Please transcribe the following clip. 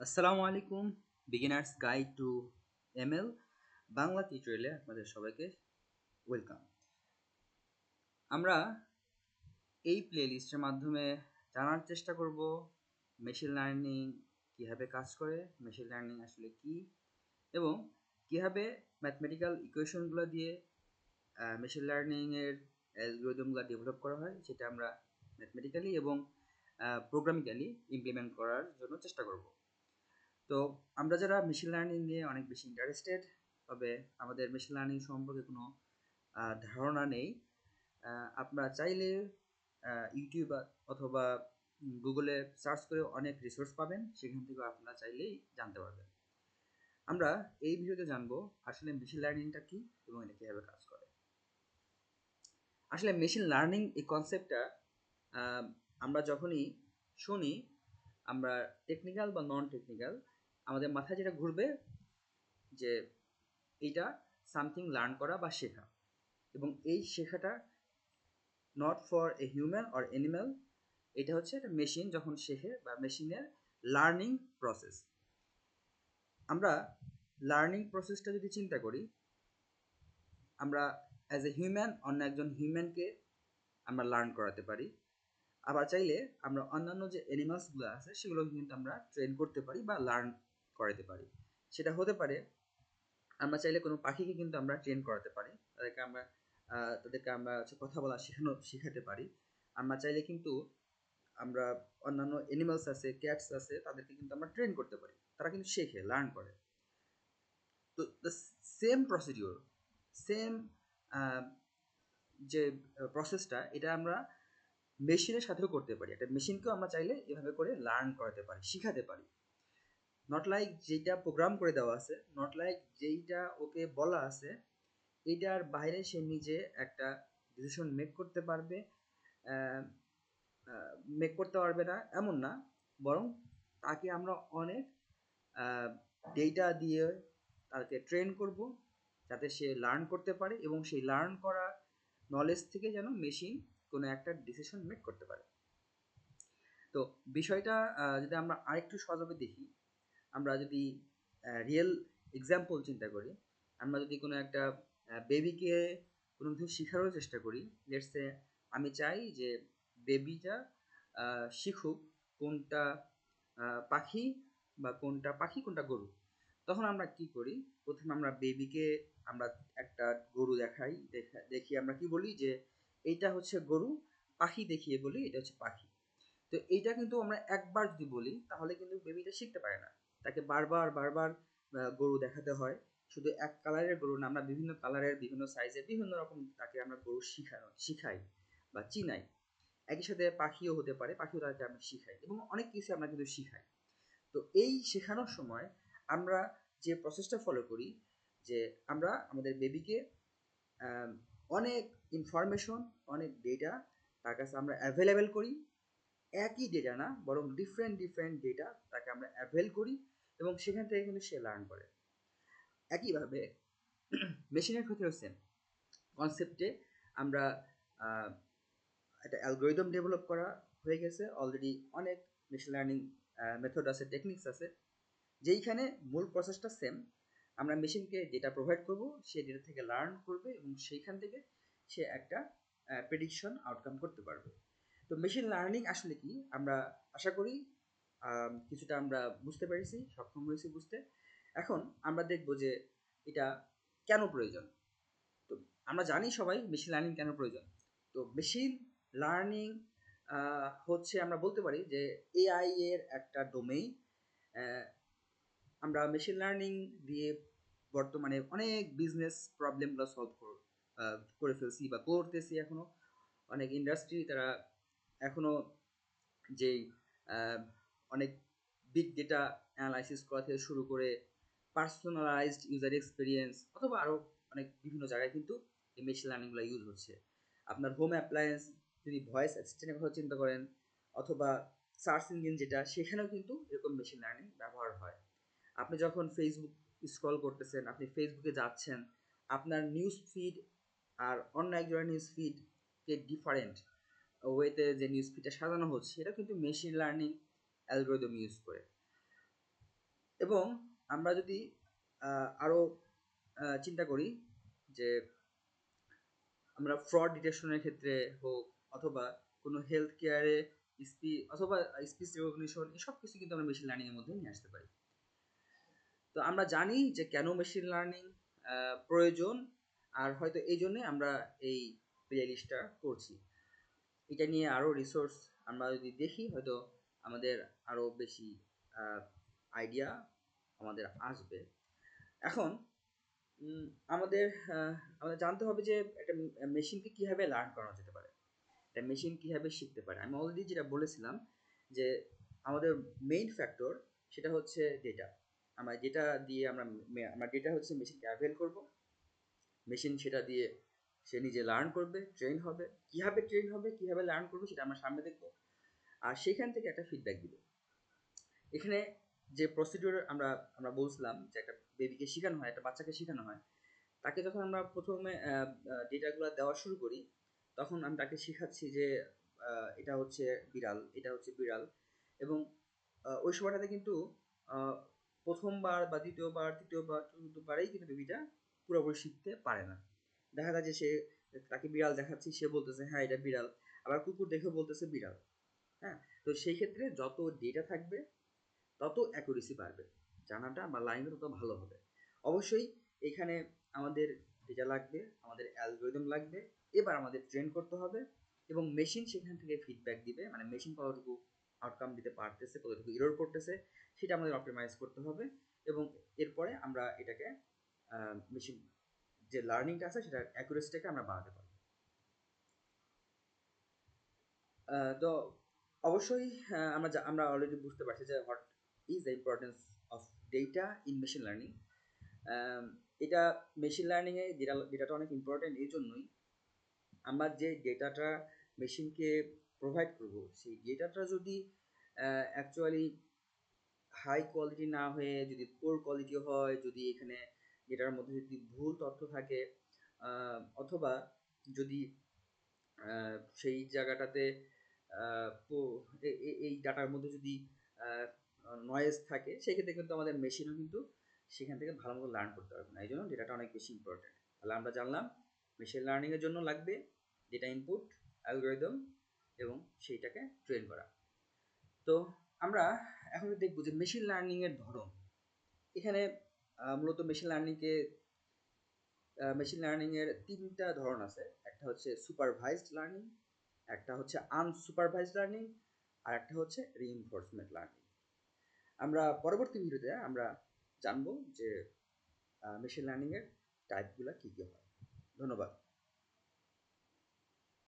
আসসালামু আলাইকুম beginners guide to M L Bangla টিউটোরিয়ালে আপনাদের সবাইকে ওয়েলকাম আমরা এই প্লেলিস্টের মাধ্যমে জানার চেষ্টা করব মেশিন লার্নিং কীভাবে কাজ করে মেশিন লার্নিং আসলে কি, এবং কীভাবে ম্যাথমেটিক্যাল ইকুয়েশনগুলো দিয়ে মেশিন লার্নিংয়ের অ্যালগোরিদমগুলো ডেভেলপ করা হয় সেটা আমরা ম্যাথমেটিক্যালি এবং প্রোগ্রামিক্যালি ইমপ্লিমেন্ট করার জন্য চেষ্টা করব। তো আমরা যারা মেশিন লার্নিং নিয়ে অনেক বেশি ইন্টারেস্টেড তবে আমাদের মেশিন লার্নিং সম্পর্কে কোনো ধারণা নেই আপনারা চাইলে ইউটিউব অথবা গুগলে সার্চ করে অনেক রিসোর্স পাবেন, সেখান থেকে আপনারা চাইলেই জানতে পারবেন। আমরা এই ভিডিওতে জানব, আসলে মেশিন লার্নিংটা কি এবং এটা কীভাবে কাজ করে। আসলে মেশিন লার্নিং এই কনসেপ্টটা আমরা যখনই শুনি, আমরা টেকনিক্যাল বা নন টেকনিক্যাল আমাদের মাথায় যেটা ঘুরবে যে এইটা সামথিং লার্ন করা বা শেখা। এবং এই শেখাটা not for a human or animal এটা হচ্ছে একটা মেশিন যখন শেখে বা মেশিনের লার্নিং প্রসেস আমরা লার্নিং প্রসেসটা যদি চিন্তা করি, আমরা অ্যাজ এ হিউম্যান অন্য একজন হিউম্যানকে আমরা লার্ন করাতে পারি। আবার চাইলে আমরা অন্যান্য যে অ্যানিমালসগুলো আছে সেগুলো কিন্তু আমরা ট্রেন করতে পারি বা লার্ন করাতে পারি। সেটা হতে পারে, আমরা চাইলে কোনো পাখিকে কিন্তু আমরা ট্রেন করাতে পারি, তাদেরকে আমরা তাদেরকে আমরা হচ্ছে কথা বলা শেখানো, শেখাতে পারি। আমরা চাইলে কিন্তু আমরা অন্যান্য অ্যানিমালস আছে ক্যাটস আছে, তাদেরকে কিন্তু আমরা ট্রেন করতে পারি। তারা কিন্তু শেখে লার্ন করে। তো দ্য সেম প্রসিডিওর সেম যে প্রসেসটা এটা আমরা মেশিনের সাথেও করতে পারি। একটা মেশিনকেও আমরা চাইলে এভাবে করে লার্ন করাতে পারি, শিখাতে পারি। নট লাইক যেটা প্রোগ্রাম করে দেওয়া আছে নট লাইক যেইটা ওকে বলা আছে, এইটার বাইরে সে নিজে একটা ডিসিশন মেক করতে পারবে মেক করতে পারবে না, এমন না। বরং তাকে আমরা অনেক ডেটা দিয়ে তাকে ট্রেন করব, যাতে সে লার্ন করতে পারে এবং সেই লার্ন করা নলেজ থেকে যেন মেশিন কোনো একটা ডিসিশন মেক করতে পারে। তো বিষয়টা যদি আমরা আরেকটু সহজভাবে দেখি আমরা যদি রিয়েল এক্সাম্পল চিন্তা করি, আমরা যদি কোনো একটা বেবিকে কোনো কিছু শেখারও চেষ্টা করি লেটসে আমি চাই যে বেবিটা শিখুক কোনটা পাখি বা কোনটা পাখি, কোনটা গরু। তখন আমরা কি করি? প্রথমে আমরা বেবিকে আমরা একটা গরু দেখাই, দেখি আমরা কি বলি যে এইটা হচ্ছে গরু, পাখি দেখিয়ে বলি, এটা হচ্ছে পাখি। তো এইটা কিন্তু আমরা একবার যদি বলি, তাহলে কিন্তু বেবিটা শিখতে পারে না। তাকে বারবার বারবার গরু দেখাতে হয়। শুধু এক কালারের গরু না, আমরা বিভিন্ন কালারের, বিভিন্ন সাইজের বিভিন্ন রকম তাকে আমরা গরু শিখানো, শিখাই বা চিনাই। একই সাথে পাখিও হতে পারে, পাখিও তাকে আমরা শিখাই এবং অনেক কিছু আমরা কিন্তু শিখাই। তো এই শেখানোর সময় আমরা যে প্রসেসটা ফলো করি, যে আমরা আমাদের বেবিকে অনেক ইনফরমেশন অনেক ডেটা তার কাছে আমরা অ্যাভেলেবেল করি। একই ডেটা না, বরং ডিফারেন্ট ডিফারেন্ট ডেটা তাকে আমরা অ্যাভেল করি এবং সেখান থেকে কিন্তু সে লার্ন করে। একইভাবে মেশিনের ক্ষেত্রেও সেম কনসেপ্টে আমরা একটা অ্যালগোরিদম ডেভেলপ করা হয়ে গেছে। অলরেডি অনেক মেশিন লার্নিং মেথড আছে টেকনিক্স আছে। যেইখানে মূল প্রসেসটা সেম আমরা মেশিনকে ডেটা প্রোভাইড করব, সে ডেটা থেকে লার্ন করবে এবং সেইখান থেকে সে একটা প্রেডিকশন আউটকাম করতে পারবে। তো মেশিন লার্নিং আসলে কি? আমরা আশা করি কিছুটা আমরা বুঝতে পেরেছি, সক্ষম হয়েছি বুঝতে। এখন আমরা দেখব যে এটা কেন প্রয়োজন? তো আমরা জানি সবাই মেশিন লার্নিং কেন প্রয়োজন? তো মেশিন লার্নিং হচ্ছে আমরা বলতে পারি যে এআই এর একটা ডোমেইন আমরা মেশিন লার্নিং দিয়ে বর্তমানে অনেক বিজনেস প্রবলেমগুলো সলভ করে ফেলছি বা করতেছি এখনও অনেক ইন্ডাস্ট্রি তারা এখনও যেই অনেক বিগ ডেটা অ্যানালাইসিস করা থেকে শুরু করে পার্সোনালাইজড ইউজার এক্সপিরিয়েন্স অথবা আরও অনেক বিভিন্ন জায়গায় কিন্তু এই মেশিন লার্নিংগুলো ইউজ হচ্ছে। আপনার হোম অ্যাপ্লায়েন্স যদি ভয়েস অ্যাসিস্ট্যান্টের কথা চিন্তা করেন অথবা সার্চ ইঞ্জিন যেটা, সেখানেও কিন্তু এরকম মেশিন লার্নিং ব্যবহার হয়। আপনি যখন ফেসবুক স্ক্রল করতেছেন, আপনি ফেসবুকে যাচ্ছেন, আপনার নিউজ ফিড আর অন্য একজনের নিউজ ফিডকে ডিফারেন্ট ওয়েতে যে নিউজ ফিডটা সাজানো হচ্ছে এটা কিন্তু মেশিন লার্নিং অ্যালগোরিদম ইউজ করে। এবং আমরা যদি আহ, আরও চিন্তা করি যে আমরা ফ্রড ডিটেকশনের ক্ষেত্রে হোক অথবা কোনো হেলথ কেয়ারে স্পি অথবা স্পিচ রেকগনিশন এসব কিছু কিন্তু আমরা মেশিন লার্নিং এর মধ্যে নিয়ে আসতে পারি। তো আমরা জানি যে কেন মেশিন লার্নিং প্রয়োজন আর হয়তো এই জন্যে আমরা এই প্লে লিস্টটা করছি। এটা নিয়ে আরও রিসোর্স আমরা যদি দেখি, হয়তো আমাদের আরও বেশি আইডিয়া আমাদের আসবে। এখন আমাদের আমাদের জানতে হবে যে একটা মেশিনকে কীভাবে লার্ন করানো যেতে পারে? একটা মেশিন কীভাবে শিখতে পারে? আমি অলরেডি যেটা বলেছিলাম যে আমাদের মেইন ফ্যাক্টর সেটা হচ্ছে ডেটা আমরা যেটা দিয়ে আমরা আমরা ডেটা হচ্ছে মেশিনকে অ্যাভেল করব। মেশিন সেটা দিয়ে সে নিজে লার্ন করবে ট্রেন হবে। কীভাবে ট্রেন হবে, কীভাবে লার্ন করবে সেটা আমরা সামনে দেখব। আর সেখান থেকে একটা ফিডব্যাক দিবে। এখানে যে প্রসিডিওর আমরা আমরা বলছিলাম যে একটা বেবিকে শেখানো হয়, একটা বাচ্চাকে শেখানো হয়, তাকে যখন আমরা প্রথমে ডেটাগুলো দেওয়া শুরু করি, তখন আমি তাকে শেখাচ্ছি যে এটা হচ্ছে বিড়াল, এটা হচ্ছে বিড়াল। এবং ওই সময়টাতে কিন্তু প্রথমবার বা দ্বিতীয়বার, তৃতীয়বার, চতুর্থবারেই কিন্তু বেবিটা পুরোপুরি শিখতে পারে না। দেখা যায় যে সে, তাকে বিড়াল দেখাচ্ছি, সে বলতেছে হ্যাঁ এটা বিড়াল। আবার কুকুর দেখে বলতেছে, বিড়াল। হ্যাঁ তো সেই ক্ষেত্রে যত ডেটা থাকবে, তত অ্যাকুরেসি বাড়বে। জানাটা বা লাইনটা তত ভালো হবে। অবশ্যই এখানে আমাদের ডেটা লাগবে, আমাদের অ্যালগোরিদম লাগবে, এবার আমাদের ট্রেন করতে হবে এবং মেশিন সেখান থেকে ফিডব্যাক দিবে মানে মেশিন কতটুকু আউটকাম দিতে পারতেছে, কতটুকু ইরোর করতেছে, সেটা আমাদের অপটিমাইজ করতে হবে এবং এরপরে আমরা এটাকে মেশিন যে লার্নিংটা আছে, সেটার অ্যাকুরেসিটাকে আমরা বাড়াতে পারি তো অবশ্যই আমরা আমরা অলরেডি বুঝতে পারছি যে what is the importance of data in machine learning এটা মেশিন লার্নিংয়ে ডেটা ডেটাটা অনেক ইম্পর্টেন্ট এই জন্যই আমরা যে ডেটাটা মেশিনকে প্রোভাইড করব, সেই ডেটাটা যদি অ্যাকচুয়ালি হাই কোয়ালিটি না হয়ে, যদি পোর কোয়ালিটি হয়, যদি এখানে ডেটার মধ্যে যদি ভুল তথ্য থাকে অথবা যদি সেই জায়গাটাতে এই ডাটার মধ্যে যদি নয়েজ থাকে, সেক্ষেত্রে কিন্তু আমাদের মেশিনও কিন্তু সেখান থেকে ভালো মতো লার্ন করতে পারবে না। এই জন্য ডেটাটা অনেক বেশি ইম্পর্টেন্ট তাহলে আমরা জানলাম মেশিন লার্নিংয়ের জন্য লাগবে ডেটা ইনপুট অ্যালগোরিদম এবং সেইটাকে ট্রেন করা। তো আমরা এখন দেখব যে মেশিন লার্নিংয়ের ধরন। এখানে মূলত মেশিন লার্নিংকে মেশিন লার্নিংয়ের তিনটা ধরন আছে। একটা হচ্ছে সুপারভাইজড লার্নিং একটা হচ্ছে আনসুপারভাইজড লার্নিং আর একটা হচ্ছে রিইনফোর্সমেন্ট লার্নিং আমরা পরবর্তী ভিডিওতে আমরা জানব যে মেশিন লার্নিংয়ের টাইপগুলো কী কী হয়। ধন্যবাদ।